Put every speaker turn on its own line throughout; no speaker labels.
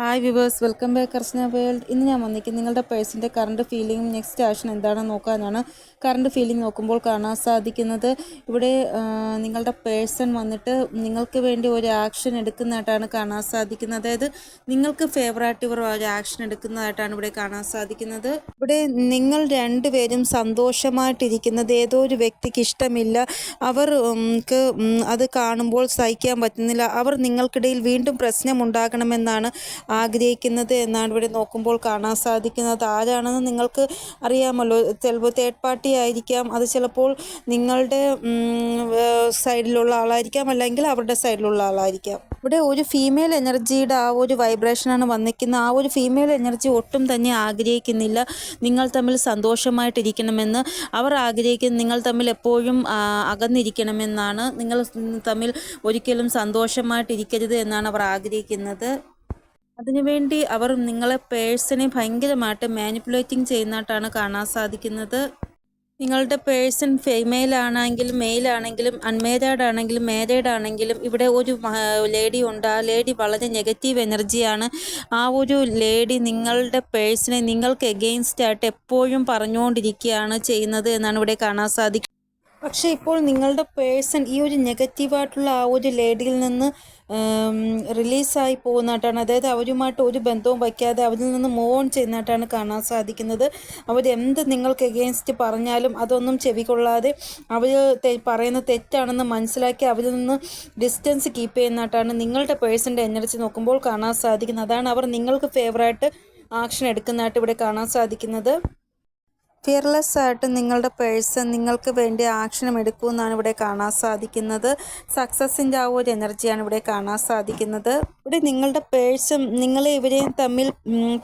Hi viewers welcome back കർശന world ഇന്ന് ഞാൻ വന്നിരിക്കുന്നത് നിങ്ങളുടെ പേഴ്സിന്റെ കറണ്ട് ഫീലിംഗും നെക്സ്റ്റ് ആക്ഷൻ എന്താണെന്ന് നോക്കാനാണ്. കറണ്ട് ഫീലിംഗ് നോക്കുമ്പോൾ കാണാൻ സാധിക്കുന്നത് ഇവിടെ നിങ്ങളുടെ പേഴ്സൺ വന്നിട്ട് നിങ്ങൾക്ക് വേണ്ടി ഒരു ആക്ഷൻ എടുക്കുന്നതായിട്ടാണ് കാണാൻ സാധിക്കുന്നത്. അതായത് നിങ്ങൾക്ക് ഫേവറായിട്ട് ഇവർ ഒരു ആക്ഷൻ എടുക്കുന്നതായിട്ടാണ് ഇവിടെ കാണാൻ സാധിക്കുന്നത്. ഇവിടെ നിങ്ങൾ രണ്ടുപേരും സന്തോഷമായിട്ടിരിക്കുന്നത്. ഏതോ ഒരു വ്യക്തിക്ക് ഇഷ്ടമില്ല. അവർക്ക് അത് കാണുമ്പോൾ സഹിക്കാൻ പറ്റുന്നില്ല. അവർ നിങ്ങൾക്കിടയിൽ വീണ്ടും പ്രശ്നമുണ്ടാകണമെന്നാണ് ആഗ്രഹിക്കുന്നത് എന്നാണ് ഇവിടെ നോക്കുമ്പോൾ കാണാൻ സാധിക്കുന്നത്. ആരാണെന്ന് നിങ്ങൾക്ക് അറിയാമല്ലോ. ചിലപ്പോൾ തേർഡ് പാർട്ടി ആയിരിക്കാം. അത് ചിലപ്പോൾ നിങ്ങളുടെ സൈഡിലുള്ള ആളായിരിക്കാം. അല്ലെങ്കിൽ അവരുടെ സൈഡിലുള്ള ആളായിരിക്കാം. ഇവിടെ ഒരു ഫീമെയിൽ എനർജിയുടെ ആ ഒരു വൈബ്രേഷനാണ് വന്നിരിക്കുന്നത്. ആ ഒരു ഫീമെയിൽ എനർജി ഒട്ടും തന്നെ ആഗ്രഹിക്കുന്നില്ല. നിങ്ങൾ തമ്മിൽ സന്തോഷമായിട്ടിരിക്കണമെന്ന് അവർ ആഗ്രഹിക്കുന്നു. നിങ്ങൾ തമ്മിൽ എപ്പോഴും അകന്നിരിക്കണമെന്നാണ്. നിങ്ങൾ തമ്മിൽ ഒരിക്കലും സന്തോഷമായിട്ടിരിക്കരുത് എന്നാണ് അവർ ആഗ്രഹിക്കുന്നത്. അതിനുവേണ്ടി അവർ നിങ്ങളെ പേഴ്സണെ ഭയങ്കരമായിട്ട് മാനിപ്പുലേറ്റിംഗ് ചെയ്യുന്നതായിട്ടാണ് കാണാൻ സാധിക്കുന്നത്. നിങ്ങളുടെ പേഴ്സൺ ഫീമെയിൽ ആണെങ്കിലും മെയിൽ ആണെങ്കിലും അൺമേരീഡ് ആണെങ്കിലും മാരീഡ് ആണെങ്കിലും ഇവിടെ ഒരു ലേഡി ഉണ്ട്. ആ ലേഡി വളരെ നെഗറ്റീവ് എനർജിയാണ് ആ ഒരു ലേഡി നിങ്ങളുടെ പേഴ്സണെ നിങ്ങൾക്ക് എഗെയിൻസ്റ്റ് ആയിട്ട് എപ്പോഴും പറഞ്ഞുകൊണ്ടിരിക്കുകയാണ് ചെയ്യുന്നത് എന്നാണ് ഇവിടെ കാണാൻ സാധിക്കുന്നത്. പക്ഷേ ഇപ്പോൾ നിങ്ങളുടെ പേഴ്സൺ ഈ ഒരു നെഗറ്റീവായിട്ടുള്ള ആ ഒരു ലേഡിയിൽ നിന്ന് റിലീസായി പോകുന്നതായിട്ടാണ്. അതായത് അവരുമായിട്ട് ഒരു ബന്ധവും വയ്ക്കാതെ അവരിൽ നിന്ന് മൂവ് ഓൺ ചെയ്യുന്നതായിട്ടാണ് കാണാൻ സാധിക്കുന്നത്. അവരെന്ത് നിങ്ങൾക്ക് എഗെയിൻസ്റ്റ് പറഞ്ഞാലും അതൊന്നും ചെവികൊള്ളാതെ അവർ പറയുന്ന തെറ്റാണെന്ന് മനസ്സിലാക്കി അവരിൽ നിന്ന് ഡിസ്റ്റൻസ് കീപ്പ് ചെയ്യുന്നതായിട്ടാണ് നിങ്ങളുടെ പേഴ്സന്റെ എനർജി നോക്കുമ്പോൾ കാണാൻ സാധിക്കുന്നത്. അതാണ് അവർ നിങ്ങൾക്ക് ഫേവറായിട്ട് ആക്ഷൻ എടുക്കുന്നതായിട്ട് ഇവിടെ കാണാൻ സാധിക്കുന്നത്. ഫിയർലെസ് ആയിട്ട് നിങ്ങളുടെ പേഴ്സൺ നിങ്ങൾക്ക് വേണ്ടി ആക്ഷനും എടുക്കുമെന്നാണ് ഇവിടെ കാണാൻ സാധിക്കുന്നത്. സക്സസിന്റെ ആ ഒരു എനർജിയാണ് ഇവിടെ കാണാൻ സാധിക്കുന്നത്. ഇവിടെ നിങ്ങളുടെ പേഴ്സൺ നിങ്ങളെ ഇവരെയും തമ്മിൽ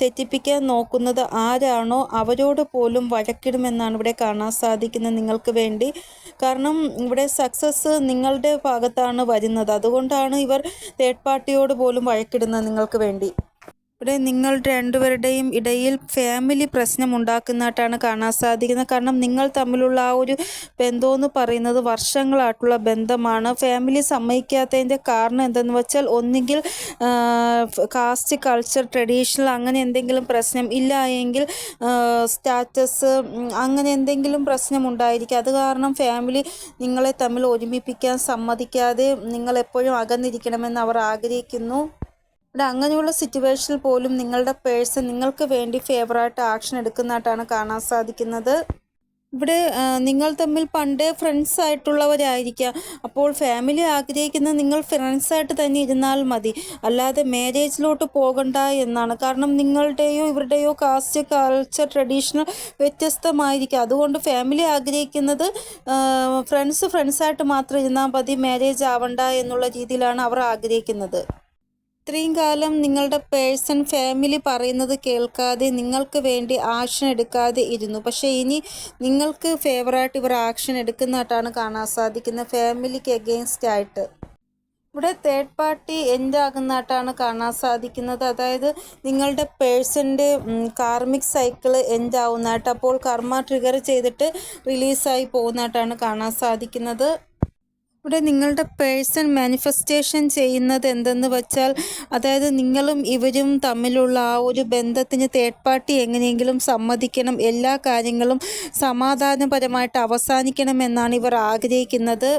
തെറ്റിപ്പിക്കാൻ നോക്കുന്നത് ആരാണോ അവരോട് പോലും വഴക്കിടുമെന്നാണ് ഇവിടെ കാണാൻ സാധിക്കുന്നത് നിങ്ങൾക്ക് വേണ്ടി. കാരണം ഇവിടെ സക്സസ് നിങ്ങളുടെ ഭാഗത്താണ് വരുന്നത്. അതുകൊണ്ടാണ് ഇവർ തേർഡ് പാർട്ടിയോട് പോലും വഴക്കിടുന്നത് നിങ്ങൾക്ക് വേണ്ടി. ഇവിടെ നിങ്ങൾ രണ്ടുപേരുടെയും ഇടയിൽ ഫാമിലി പ്രശ്നം ഉണ്ടാക്കുന്നതായിട്ടാണ് കാണാൻ സാധിക്കുന്നത്. കാരണം നിങ്ങൾ തമ്മിലുള്ള ആ ഒരു ബന്ധമെന്ന് പറയുന്നത് വർഷങ്ങളായിട്ടുള്ള ബന്ധമാണ്. ഫാമിലി സമ്മതിക്കാത്തതിന്റെ കാരണം എന്തെന്ന് വെച്ചാൽ ഒന്നുകിൽ കാസ്റ്റ് കൾച്ചർ ട്രഡീഷണൽ അങ്ങനെ എന്തെങ്കിലും പ്രശ്നം ഇല്ല എങ്കിൽ സ്റ്റാറ്റസ് അങ്ങനെ എന്തെങ്കിലും പ്രശ്നം ഉണ്ടായിരിക്കും. അത് കാരണം ഫാമിലി നിങ്ങളെ തമ്മിൽ ഒരുമിപ്പിക്കാൻ സമ്മതിക്കാതെ നിങ്ങൾ എപ്പോഴും അകന്നിരിക്കണമെന്ന് അവർ ആഗ്രഹിക്കുന്നു. ഇവിടെ അങ്ങനെയുള്ള സിറ്റുവേഷനിൽ പോലും നിങ്ങളുടെ പേഴ്സൺ നിങ്ങൾക്ക് വേണ്ടി ഫേവറായിട്ട് ആക്ഷൻ എടുക്കുന്നതായിട്ടാണ് കാണാൻ സാധിക്കുന്നത്. ഇവിടെ നിങ്ങൾ തമ്മിൽ പണ്ടേ ഫ്രണ്ട്സ് ആയിട്ടുള്ളവരായിരിക്കാം. അപ്പോൾ ഫാമിലി ആഗ്രഹിക്കുന്നത് നിങ്ങൾ ഫ്രണ്ട്സായിട്ട് തന്നെ ഇരുന്നാൽ മതി. അല്ലാതെ മാരേജിലോട്ട് പോകണ്ട എന്നാണ്. കാരണം നിങ്ങളുടെയോ ഇവരുടെയോ കാസ്റ്റ് കൾച്ചർ ട്രഡീഷണൽ വ്യത്യസ്തമായിരിക്കും. അതുകൊണ്ട് ഫാമിലി ആഗ്രഹിക്കുന്നത് ഫ്രണ്ട്സ് ഫ്രണ്ട്സായിട്ട് മാത്രം ഇരുന്നാൽ മതി. മാരേജ് ആവണ്ട എന്നുള്ള രീതിയിലാണ് അവർ ആഗ്രഹിക്കുന്നത്. ഇത്രയും കാലം നിങ്ങളുടെ പേഴ്സൺ ഫാമിലി പറയുന്നത് കേൾക്കാതെ നിങ്ങൾക്ക് വേണ്ടി ആക്ഷൻ എടുക്കാതെ ഇരുന്നു. പക്ഷേ ഇനി നിങ്ങൾക്ക് ഫേവറായിട്ട് ഇവർ ആക്ഷൻ എടുക്കുന്നതായിട്ടാണ് കാണാൻ സാധിക്കുന്നത്. ഫാമിലിക്ക് എഗെയിൻസ്റ്റ് ആയിട്ട്. ഇവിടെ തേർഡ് പാർട്ടി എൻഡാകുന്നതായിട്ടാണ് കാണാൻ സാധിക്കുന്നത്. അതായത് നിങ്ങളുടെ പേഴ്സന്റെ കാർമിക് സൈക്കിൾ എൻഡാവുന്നതായിട്ട് അപ്പോൾ കർമ്മ ട്രിഗർ ചെയ്തിട്ട് റിലീസായി പോകുന്നതായിട്ടാണ് കാണാൻ സാധിക്കുന്നത്. ഇവിടെ നിങ്ങളുടെ പേഴ്സൺ മാനിഫെസ്റ്റേഷൻ ചെയ്യുന്നത് എന്തെന്ന് വെച്ചാൽ അതായത് നിങ്ങളും ഇവരും തമ്മിലുള്ള ആ ഒരു ബന്ധത്തിന് തേർഡ് പാർട്ടി എങ്ങനെയെങ്കിലും സമ്മതിക്കണം എല്ലാ കാര്യങ്ങളും സമാധാനപരമായിട്ട് അവസാനിക്കണം എന്നാണ് ഇവർ ആഗ്രഹിക്കുന്നത്.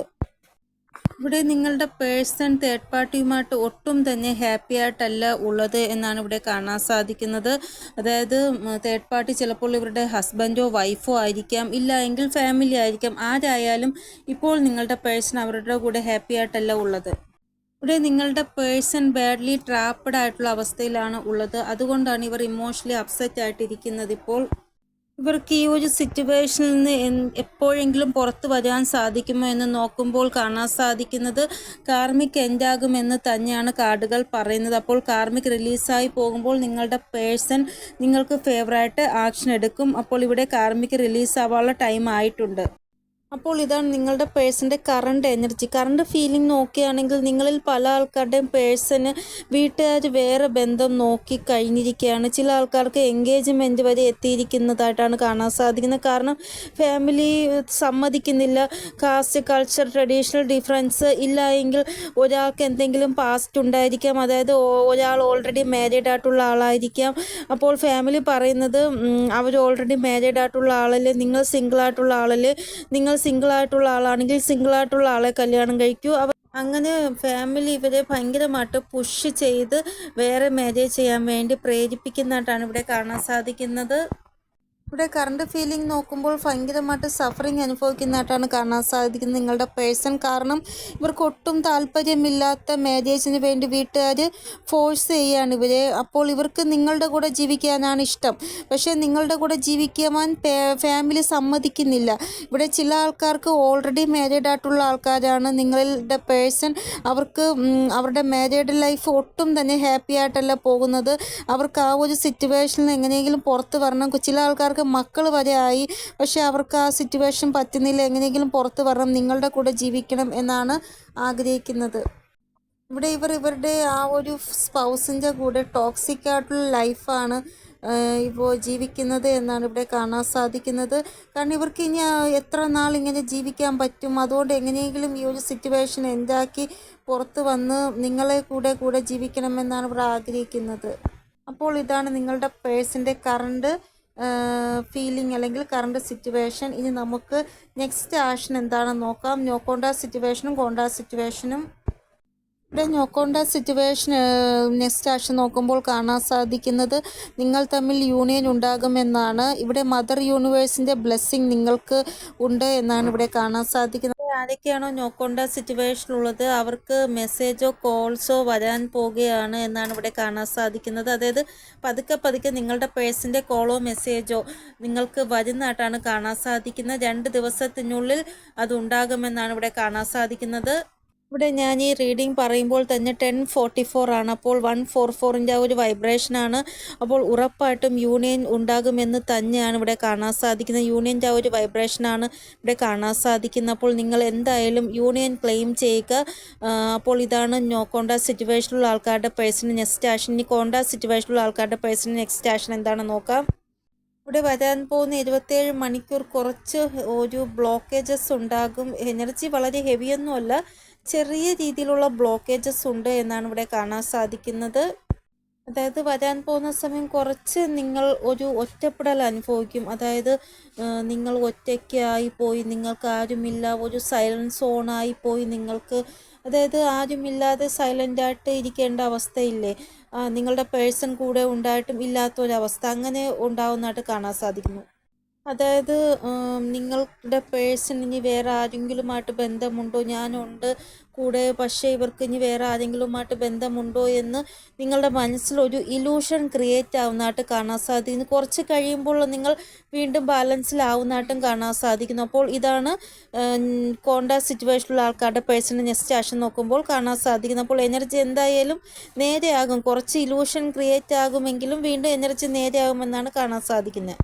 ഇവിടെ നിങ്ങളുടെ പേഴ്സൺ തേർഡ് പാർട്ടിയുമായിട്ട് ഒട്ടും തന്നെ ഹാപ്പി ആയിട്ടല്ല ഉള്ളത് എന്നാണ് ഇവിടെ കാണാൻ സാധിക്കുന്നത്. അതായത് തേർഡ് പാർട്ടി ചിലപ്പോൾ ഇവരുടെ ഹസ്ബൻഡോ വൈഫോ ആയിരിക്കാം ഇല്ല എങ്കിൽ ഫാമിലി ആയിരിക്കാം. ആരായാലും ഇപ്പോൾ നിങ്ങളുടെ പേഴ്സൺ അവരുടെ കൂടെ ഹാപ്പി ആയിട്ടല്ല ഉള്ളത്. ഇവിടെ നിങ്ങളുടെ പേഴ്സൺ ബാഡ്ലി ട്രാപ്പഡ് ആയിട്ടുള്ള അവസ്ഥയിലാണ് ഉള്ളത്. അതുകൊണ്ടാണ് ഇവർ ഇമോഷണലി അപ്സെറ്റ് ആയിട്ടിരിക്കുന്നത് ഇപ്പോൾ. ഇവർക്ക് ഈ ഒരു സിറ്റുവേഷനിൽ നിന്ന് എപ്പോഴെങ്കിലും പുറത്തു വരാൻ സാധിക്കുമോ എന്ന് നോക്കുമ്പോൾ കാണാൻ സാധിക്കുന്നത് കാർമിക് എൻഡാകുമെന്ന് തന്നെയാണ് കാർഡുകൾ പറയുന്നത്. അപ്പോൾ കാർമിക് റിലീസായി പോകുമ്പോൾ നിങ്ങളുടെ പേഴ്സൺ നിങ്ങൾക്ക് ഫേവറായിട്ട് ആക്ഷൻ എടുക്കും. അപ്പോൾ ഇവിടെ കാർമിക് റിലീസ് ആവാനുള്ള ടൈം ആയിട്ടുണ്ട്. അപ്പോൾ ഇതാണ് നിങ്ങളുടെ പേഴ്സന്റെ കറണ്ട് എനർജി കറണ്ട് ഫീലിംഗ് നോക്കുകയാണെങ്കിൽ നിങ്ങളിൽ പല ആൾക്കാരുടെയും പേഴ്സന് വീട്ടുകാർ വേറെ ബന്ധം നോക്കി കഴിഞ്ഞിരിക്കുകയാണ്. ചില ആൾക്കാർക്ക് എൻഗേജ്മെന്റ് വരെ എത്തിയിരിക്കുന്നതായിട്ടാണ് കാണാൻ സാധിക്കുന്നത്. കാരണം ഫാമിലി സമ്മതിക്കുന്നില്ല. കാസ്റ്റ് കൾച്ചർ ട്രഡീഷണൽ ഡിഫറൻസ് ഇല്ല എങ്കിൽ ഒരാൾക്ക് എന്തെങ്കിലും പാസ്റ്റ് ഉണ്ടായിരിക്കാം. അതായത് ഒരാൾ ഓൾറെഡി മാരീഡ് ആയിട്ടുള്ള ആളായിരിക്കാം. അപ്പോൾ ഫാമിലി പറയുന്നത് അവർ ഓൾറെഡി മാരീഡ് ആയിട്ടുള്ള ആളല്ലേ? നിങ്ങൾ സിംഗിൾ ആയിട്ടുള്ള ആളല്ലേ? നിങ്ങൾ സിംഗിൾ ആയിട്ടുള്ള ആളാണെങ്കിൽ സിംഗിൾ ആയിട്ടുള്ള ആളെ കല്യാണം കഴിക്കൂ. അവർ അങ്ങനെ ഫാമിലി ഇവരെ ഭയങ്കരമായിട്ട് പുഷ് ചെയ്ത് വേറെ മാരേജ് ചെയ്യാൻ വേണ്ടി പ്രേരിപ്പിക്കുന്നതായിട്ടാണ് ഇവിടെ കാണാൻ സാധിക്കുന്നത്. ഇവിടെ കറണ്ട് ഫീലിംഗ് നോക്കുമ്പോൾ ഭയങ്കരമായിട്ട് സഫറിങ് അനുഭവിക്കുന്നതായിട്ടാണ് കാണാൻ സാധിക്കുന്നത്. നിങ്ങളുടെ പേഴ്സൺ കാരണം ഇവർക്ക് ഒട്ടും താല്പര്യമില്ലാത്ത മാരേജിന് വേണ്ടി വീട്ടുകാർ ഫോഴ്സ് ചെയ്യുകയാണ് ഇവരെ. അപ്പോൾ ഇവർക്ക് നിങ്ങളുടെ കൂടെ ജീവിക്കാനാണ് ഇഷ്ടം. പക്ഷേ നിങ്ങളുടെ കൂടെ ജീവിക്കുവാൻ ഫാമിലി സമ്മതിക്കുന്നില്ല. ഇവിടെ ചില ആൾക്കാർക്ക് ഓൾറെഡി മാരീഡ് ആയിട്ടുള്ള ആൾക്കാരാണ്. നിങ്ങളുടെ പേഴ്സൺ അവർക്ക് അവരുടെ മാരീഡ് ലൈഫ് ഒട്ടും തന്നെ ഹാപ്പി ആയിട്ടല്ല പോകുന്നത്. അവർക്ക് ആ ഒരു സിറ്റുവേഷനിൽ എങ്ങനെയെങ്കിലും പുറത്ത് വരണം. ചില ആൾക്കാർക്ക് മക്കൾ വരെ ആയി. പക്ഷേ അവർക്ക് ആ സിറ്റുവേഷൻ പറ്റുന്നില്ല. എങ്ങനെയെങ്കിലും പുറത്ത് വരണം. നിങ്ങളുടെ കൂടെ ജീവിക്കണം എന്നാണ് ആഗ്രഹിക്കുന്നത്. ഇവിടെ ഇവർ ഇവരുടെ ആ ഒരു സ്പൗസിന്റെ കൂടെ ടോക്സിക് ആയിട്ടുള്ള ലൈഫാണ് ഇപ്പോൾ ജീവിക്കുന്നത് എന്നാണ് ഇവിടെ കാണാൻ സാധിക്കുന്നത്. കാരണം ഇവർക്ക് ഇനി എത്ര നാൾ ഇങ്ങനെ ജീവിക്കാൻ പറ്റും? അതുകൊണ്ട് എങ്ങനെയെങ്കിലും ഈ ഒരു സിറ്റുവേഷൻ എന്താക്കി പുറത്ത് വന്ന് നിങ്ങളെ കൂടെ കൂടെ ജീവിക്കണമെന്നാണ് ഇവർ ആഗ്രഹിക്കുന്നത്. അപ്പോൾ ഇതാണ് നിങ്ങളുടെ പേഴ്സിന്റെ കറണ്ട് ഫീലിംഗ് അല്ലെങ്കിൽ കറണ്ട് സിറ്റുവേഷൻ ഇനി നമുക്ക് നെക്സ്റ്റ് ആക്ഷൻ എന്താണെന്ന് നോക്കാം. നോ സിറ്റുവേഷനും കോണ്ട സിറ്റുവേഷനും ഇവിടെ നോക്കോണ്ട സിറ്റുവേഷൻ നെക്സ്റ്റ് ആക്ഷൻ നോക്കുമ്പോൾ കാണാൻ സാധിക്കുന്നത് നിങ്ങൾ തമ്മിൽ യൂണിയൻ ഉണ്ടാകുമെന്നാണ്. ഇവിടെ മദർ യൂണിവേഴ്സിന്റെ ബ്ലെസ്സിങ് നിങ്ങൾക്ക് ഉണ്ട് എന്നാണ് ഇവിടെ കാണാൻ സാധിക്കുന്നത്. ആരൊക്കെയാണോ നോക്കേണ്ട സിറ്റുവേഷൻ ഉള്ളത് അവർക്ക് മെസ്സേജോ കോൾസോ വരാൻ പോവുകയാണ് എന്നാണ് ഇവിടെ കാണാൻ സാധിക്കുന്നത്. അതായത് പതുക്കെ പതുക്കെ നിങ്ങളുടെ പേഴ്സിന്റെ കോളോ മെസ്സേജോ നിങ്ങൾക്ക് വരുന്നതായിട്ടാണ് കാണാൻ സാധിക്കുന്നത്. രണ്ട് ദിവസത്തിനുള്ളിൽ അത് ഉണ്ടാകുമെന്നാണ് ഇവിടെ കാണാൻ സാധിക്കുന്നത്. ഇവിടെ ഞാൻ ഈ റീഡിംഗ് പറയുമ്പോൾ തന്നെ ടെൻ ഫോർട്ടി ഫോർ ആണ്. അപ്പോൾ വൺ ഫോർ ഫോറിന്റെ ആ ഒരു വൈബ്രേഷനാണ് അപ്പോൾ ഉറപ്പായിട്ടും യൂണിയൻ ഉണ്ടാകുമെന്ന് തന്നെയാണ് ഇവിടെ കാണാൻ സാധിക്കുന്നത്. യൂണിയന്റെ ആ ഒരു വൈബ്രേഷനാണ് ഇവിടെ കാണാൻ സാധിക്കുന്നത്. അപ്പോൾ നിങ്ങൾ എന്തായാലും യൂണിയൻ ക്ലെയിം ചെയ്യുക. അപ്പോൾ ഇതാണ് നോ കോണ്ടാ സിറ്റുവേഷനുള്ള ആൾക്കാരുടെ പേഴ്സണൽ നെക്സ്റ്റ് ആക്ഷൻ ഇനി കോണ്ടാ സിറ്റുവേഷനുള്ള ആൾക്കാരുടെ പേഴ്സണൽ നെക്സ്റ്റ് ആക്ഷൻ എന്താണെന്ന് നോക്കാം. ഇവിടെ വരാൻ പോകുന്ന ഇരുപത്തേഴ് മണിക്കൂർ കുറച്ച് ഒരു ബ്ലോക്കേജസ് ഉണ്ടാകും. എനർജി വളരെ ഹെവിയൊന്നുമല്ല ചെറിയ രീതിയിലുള്ള ബ്ലോക്കേജസ് ഉണ്ട് എന്നാണ് ഇവിടെ കാണാൻ സാധിക്കുന്നത്. അതായത് വരാൻ പോകുന്ന സമയം കുറച്ച് നിങ്ങൾ ഒരു ഒറ്റപ്പെടൽ അനുഭവിക്കും. അതായത് നിങ്ങൾ ഒറ്റയ്ക്കായി പോയി നിങ്ങൾക്ക് ആരുമില്ല ഒരു സൈലൻസ് ഓണായി പോയി നിങ്ങൾക്ക് അതായത് ആരുമില്ലാതെ സൈലന്റായിട്ട് ഇരിക്കേണ്ട അവസ്ഥയില്ലേ? നിങ്ങളുടെ പേഴ്സൺ കൂടെ ഉണ്ടായിട്ടും ഇല്ലാത്തൊരവസ്ഥ അങ്ങനെ ഉണ്ടാവുന്നതായിട്ട് കാണാൻ സാധിക്കുന്നു. അതായത് നിങ്ങളുടെ പേഴ്സൺ ഇനി വേറെ ആരെങ്കിലുമായിട്ട് ബന്ധമുണ്ടോ? ഞാനുണ്ട് കൂടെ പക്ഷേ ഇവർക്ക് ഇനി വേറെ ആരെങ്കിലുമായിട്ട് ബന്ധമുണ്ടോ എന്ന് നിങ്ങളുടെ മനസ്സിലൊരു ഇലൂഷൻ ക്രിയേറ്റ് ആവുന്നതായിട്ട് കാണാൻ സാധിക്കുന്നു. കുറച്ച് കഴിയുമ്പോൾ നിങ്ങൾ വീണ്ടും ബാലൻസിലാവുന്നതായിട്ടും കാണാൻ സാധിക്കുന്നു. അപ്പോൾ ഇതാണ് കോണ്ടാക്ട് സിറ്റുവേഷനിലുള്ള ആൾക്കാരുടെ പേഴ്സണൽ നെക്സ്റ്റ് ആക്ഷൻ നോക്കുമ്പോൾ കാണാൻ സാധിക്കുന്നു. അപ്പോൾ എനർജി എന്തായാലും നേരെയാകും. കുറച്ച് ഇലൂഷൻ ക്രിയേറ്റ് ആകുമെങ്കിലും വീണ്ടും എനർജി നേരെയാകുമെന്നാണ് കാണാൻ സാധിക്കുന്നത്.